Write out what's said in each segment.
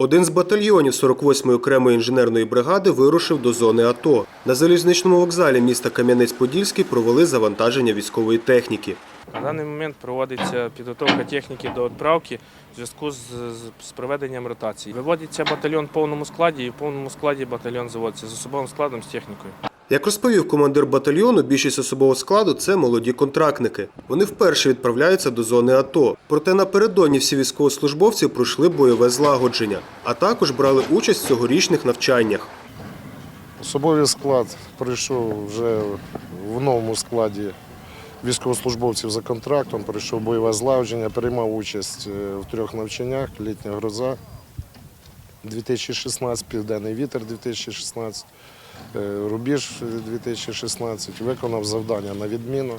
Один з батальйонів 48-ї окремої інженерної бригади вирушив до зони АТО. На залізничному вокзалі міста Кам'янець-Подільський провели завантаження військової техніки. На даний момент проводиться підготовка техніки до відправки в зв'язку з, проведенням ротації. Виводиться батальйон в повному складі, і в повному складі батальйон заводиться з особовим складом з технікою. Як розповів командир батальйону, більшість особового складу це молоді контрактники. Вони вперше відправляються до зони АТО. Проте напередодні всі військовослужбовці пройшли бойове злагодження, а також брали участь в цьогорічних навчаннях. Особовий склад прийшов вже в новому складі військовослужбовців за контрактом, прийшов бойове злагодження, приймав участь е, в трьох навчаннях, літня гроза 2016, Південний вітер 2016, е, Рубіж 2016, виконав завдання на відміну.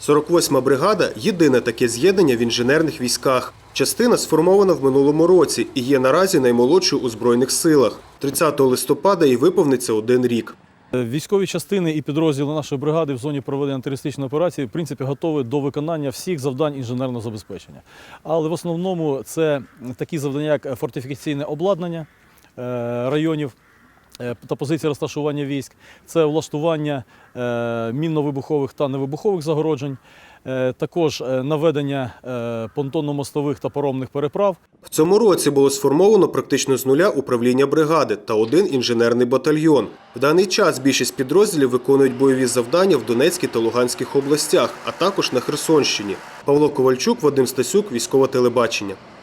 48-ма бригада єдине таке з'єднання в інженерних військах. Частина сформована в минулому році і є наразі наймолодшою у збройних силах. 30 листопада їй виповниться один рік. Військові частини і підрозділи нашої бригади в зоні проведення терористичної операції в принципі готові до виконання всіх завдань інженерного забезпечення. Але в основному це такі завдання, як фортифікаційне обладнання е, районів. Е, Та позиція розташування військ, це влаштування е, мінно-вибухових та невибухових загороджень, е, також наведення понтонно-мостових та паромних переправ, В цьому році було сформовано практично з нуля управління бригади та один інженерний батальйон. В даний час більшість підрозділів виконують бойові завдання в Донецькій та Луганських областях, а також на Херсонщині. Павло Ковальчук, Вадим Стасюк, військове телебачення.